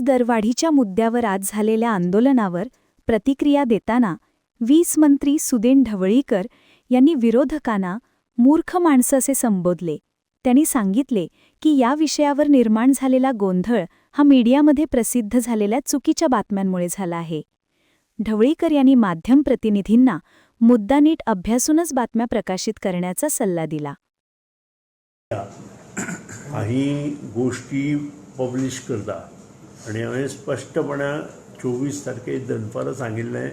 वीज दरवाढीच्या मुद्द्यावर आज झालेल्या आंदोलनावर प्रतिक्रिया देताना वीस मंत्री सुदेन ढवळीकर यांनी विरोधकांना मूर्ख माणसं असे संबोधले. त्यांनी सांगितले की या विषयावर निर्माण झालेला गोंधळ हा मीडियामध्ये प्रसिद्ध झालेल्या चुकीच्या बातम्यांमुळे झाला आहे. ढवळीकर यांनी माध्यम प्रतिनिधींना मुद्दा नीट अभ्यासूनच बातम्या प्रकाशित करण्याचा सल्ला दिला. काही गोष्टी पब्लिश करता. आणि हांवें स्पश्टपणान चोवीस तारखेक दनपारां सांगिल्लें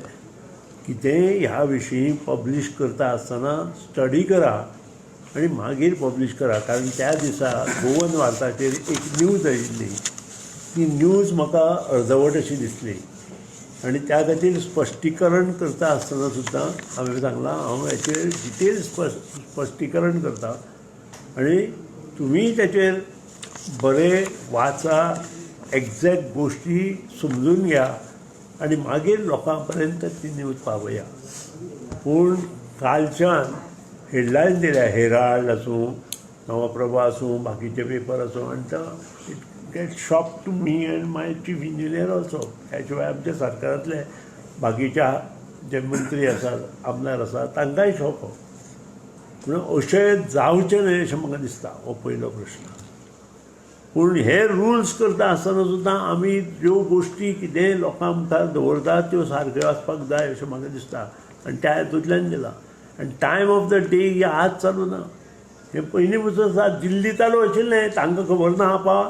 की तें ह्या विशीं पब्लीश करता आसतना स्टडी करा आनी मागीर पब्लीश करा. कारण त्या दिसा गोवन वार्ताचेर एक न्यूज आयिल्ली. ती न्यूज म्हाका अर्दवट अशी दिसली. आनी त्या खातीर स्पश्टीकरण करता आसतना सुद्दां हांवें सांगलां हांव हेचेर डिटेल स्पश्ट स्पश्टीकरण करता. आनी तुमी ताचेर बरें वाचा एक्झॅक्ट गोश्टी समजून घ्या आनी मागीर लोकां पर्यंत ती न्यूज पावया पूण कालच्यान हेडलायन दिल्या हेराल्ड आसूं नवप्रभा आसूं बाकीचे पेपर आसूं आनी तो it get shock to me and my chief engineer also ह्या शिवाय आमच्या सरकारांतले बाकीच्या जे मंत्री आसात आमदार आसात तांकांय शॉक हो म्हणून अशें जावचें न्हय अशें म्हाका दिसता हो पयलो प्रश्न. पूण हे रुल्स करता आसतना सुद्दां आमी ज्यो गोश्टी कितेंय लोकां मुखार दवरतात त्यो सारक्यो आसपाक जाय अशें म्हाका दिसता. आनी त्या हातूंतल्यान दिला आनी टायम ऑफ द डे ही आज चालू ना. हें पयलीं पसून आसा दिल्ली चालू आशिल्लें तांकां खबर ना आपा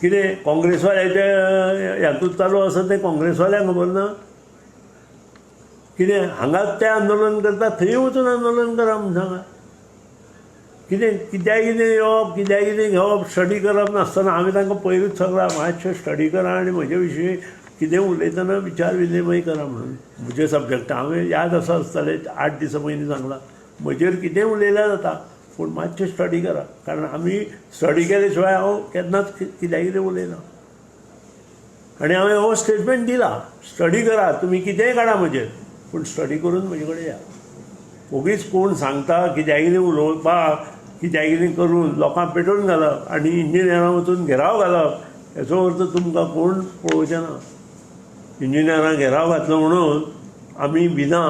कितें काँग्रेसवाल्याच्या हातूंत चालू आसा तें काँग्रेसवाल्यांक खबर ना. कितें हांगाच तें आंदोलन करता थंय वचून आंदोलन करा म्हण सांगा. कितें? कित्याक कितें येवप कित्याक कितें घेवप स्टडी करप नासतना हांवें तांकां पयरूच सांगलां मातशें स्टडी करा आनी म्हजे विशीं कितें उलयतना विचार विनिमय करा म्हणून. म्हजे सब्जॅक्ट हांवें याद आसा आसतलें आठ दिसां पयलीं सांगलां म्हजेर कितें उलयल्यार जाता पूण मातशें स्टडी करा. कारण आमी स्टडी केले शिवाय हांव केन्नाच कित्याक कितें उलयना आनी हांवें हो स्टेटमेंट दिला. स्टडी करा. तुमी कितेंय काडा म्हजेर पूण स्टडी करून म्हजे कडेन या. ओगीच कोण सांगता कित्याक कितें उलोवपाक कित्याक कितें करून लोकांक पेटोवन घालप आनी इंजिनियरां वचून घेराव घालप हेचो अर्थ तुमकां कोण पळोवचें ना इंजिनियरां घेराव घातलो म्हणून आमी भिना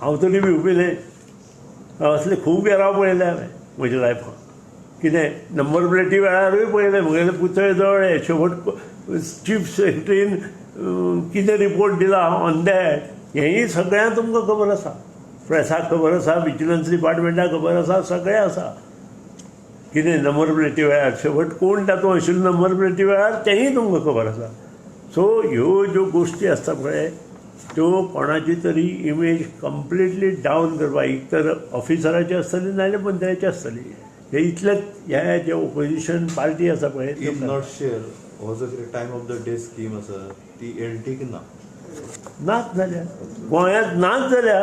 हांव तरी बी असले खूब घेराव पळयले हांवें म्हज्या लायफान कितें नंबर प्लेटी वेळारूय पळयले म्हगेले पुतळे जवळ शेवट चीफ सेक्रेटरीन कितें रिपोर्ट दिला ऑन दॅट हेंय सगळ्यांक तुमकां खबर आसा प्रेसाक खबर आसा विजिलन्स डिपार्टमेंटाक खबर आसा सगळें आसा कितें नंबर प्लेटी वेळार शेवट कोण तातूंत आशिल्लो नंबर प्लेटी वेळार तेंय तुमकां खबर आसा सो ह्यो ज्यो गोश्टी आसता पळय त्यो कोणाची तरी इमेज कंप्लिटली डावन करपाक एक तर ऑफिसराची आसतली नाजाल्यार मंत्र्याची आसतली हे इतलेच ह्या जे ओपोजिशन पार्टी आसा पळय नॉट शेअर हो जो कितें time of the day scheme आसा ती एलटीक ना. नाच जाल्या गोंयांत नाच जाल्या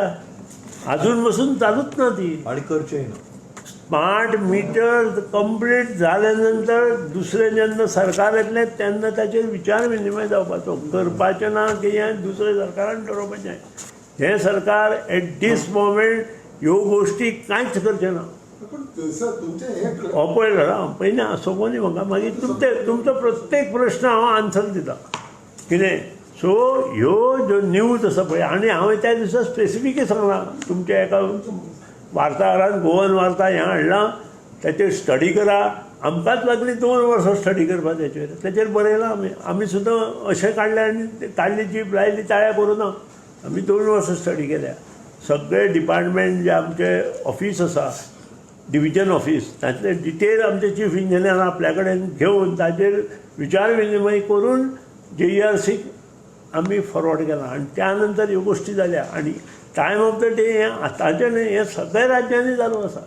अजून पसून चालूच ना ती. आणि करचेय ना. स्मार्ट मिटर कंप्लीट जाल्या नंतर दुसरें जेन्ना सरकार येतलें तेन्ना ताचेर विचार विनिमय जावपाचो करपाचें ना की हें दुसरें सरकारान ठरोवपाचें हें सरकार एट दीस मोमेंट ह्यो गोश्टी कांयच करचें ना. पण तसं तुमचे हे हो ना पयलीं दी म्हाका मागीर तुमचे तुमचो प्रत्येक प्रश्न हांव आन्सर दिता. कितें सो ह्यो ज्यो न्यूज आसा पळय आनी हांवें त्या दिसा स्पेसिफिकली सांगलां तुमच्या एका वार्ताहरान गोवन वार्ता हें हाडलां ताचेर स्टडी करा. आमकांच लागली दोन वर्सां स्टडी करपा तेचेर तेचेर बरयलां आमी. आमी सुद्दां अशें काडलें आनी ताल्ली काडली जीप लायली ताळ्या करूना. आमी दोन वर्सां स्टडी केल्या. सगळे डिपार्टमेंट जे आमचे ऑफीस आसा डिविजन ऑफिस तातले डिटेल आमचे चीफ इंजिनियर आपल्या कडेन घेवन ताचेर विचार विनिमय करून जे ई आर सीक आमी फॉरवर्ड केला. आनी त्या नंतर ह्यो गोश्टी जाल्या आनी टायम ऑफ द डे हें आतांचें न्हय हें सगळ्या राज्यांनी चालू आसा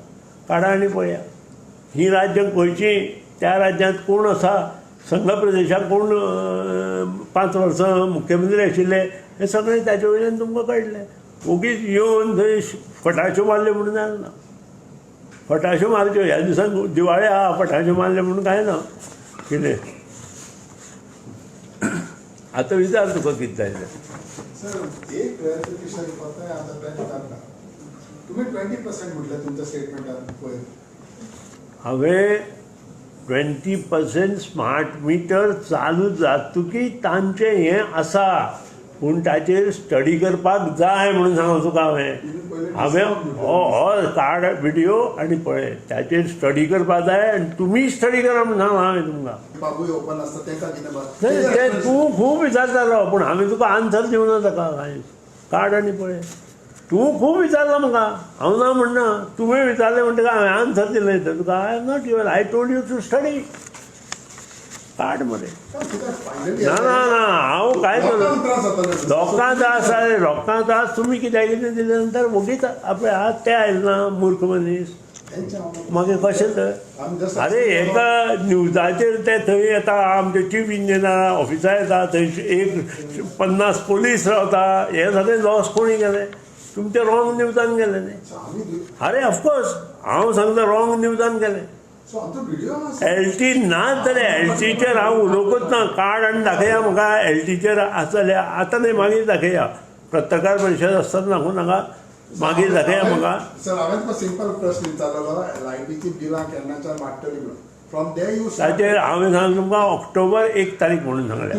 काडा आनी पळया. ही राज्यां खंयची त्या राज्यांत कोण आसा संघ प्रदेशाक कोण पांच वर्सां मुख्यमंत्री आशिल्ले हें सगळें ताचे वयल्यान तुमकां कळटलें ओगीच येवन थंय फटाश्यो मारल्यो म्हणून जायना फटाश्यो मारच्यो ह्या दिसांक दिवाळे आहा फटाश्यो मारले म्हणून कांय ना. कितें आतां विचार तुका कितें जाय सर एक क्लॅरिफिकेशन फक्त आता त्यांनी टाकला तुम्ही ट्वेंटी पर्सेंट म्हटलं तुमच्या स्टेटमेंटात पळय हांवें ट्वेंटी पर्सेंट स्मार्ट मिटर चालू जातकीर तांचें हें आसा पूण ताचेर स्टडी करपाक जाय म्हणून सांगो तुका हांवें? हांवें हो हो काड व्हिडियो आनी पळय. ताचेर स्टडी करपाक जाय आनी तुमी स्टडी करा म्हणून सांगला हांवें तुमकां. ते तूं खूब विचारतालो पूण हांवें तुका आन्सर दिवना ताका कांय काड आनी पळय. तूं खूब विचारला म्हाका. हांव ना म्हणना तुवें विचारलें म्हणटकीर हांवें आन्सर दिलें तुका I am not your I told you to study finally ना ना ना हांव काय लोकांक त्रास जाताले लोकांक त्रास तुमी कित्याक कितें दिले नंतर वगीच आपले आज ते आयले ना मूर्ख मनीस मागीर कशें तर अरे एका न्यूजाचेर ते थंय येता आमचे चीफ इंजिनियर ऑफिसार येता थंय एक पन्नास पोलीस रावता. हे सगळे लॉस कोणी केले? तुमचे रॉंग न्यूजान गेले न्ही अरे ऑफकोर्स हांव सांगता रॉंग न्यूजान गेले आसा एल टी नाच जाल्यार एल टीचेर हांव उलोवंकच ना. कार्ड आनी दाखया म्हाका एल टीचेर आसतले आतां न्ही मागीर दाखया. पत्रकार परिशद आसतना दाखोव नाका. मागीर दाखया म्हाका सर हांवें तुका सिंपल प्रश्न विचारलेलो लायटीची बिलां केन्नाच्यान वाडटली म्हणून फ्रॉम दे यू ताचेर हांवें सांग तुमकां ऑक्टोबर एक तारीख म्हणून सांगलें.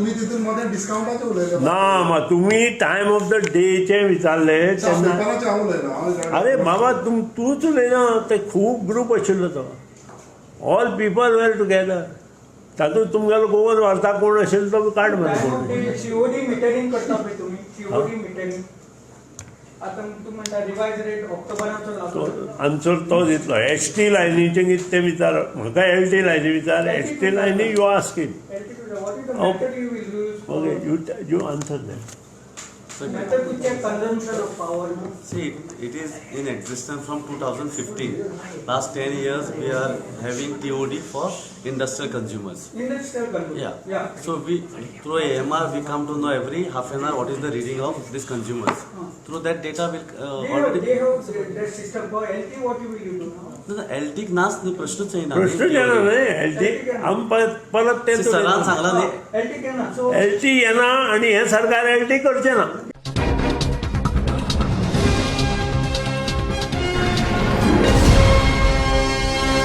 ना मग तुम्ही टाइम ऑफ द डेचे विचारले तेन्ना अरे बाबा तुम तूच उलयना ते खूब ग्रूप आशिल्लो तो ऑल पीपल वेर टुगेदर तातूंत तुमगेलो गोवन वार्ता कोण आशिल्लो तो काड मरे कोण आन्सर तो दितलो एस टी लायनीचे कितें ते विचार? म्हाका एल टी लायनी विचार एस टी लायनी you आस्कीन okay you you answer them method to check consumption of power See, it is in existence from 2015. Last 10 years, we are having TOD for industrial consumers. industrial consumers. Yeah. yeah So we, through AMR, we come to know every half an hour what is the reading of these consumers. Through that data, will uh, they have they have that system for LT what you will do now LT नाच न्ही प्रश्नच येयना प्रश्न केला न्ही L T आम परत परत सरान तेंच सांगला न्ही. LT cannot so L T येना आनी हें सरकार एल टी करचें ना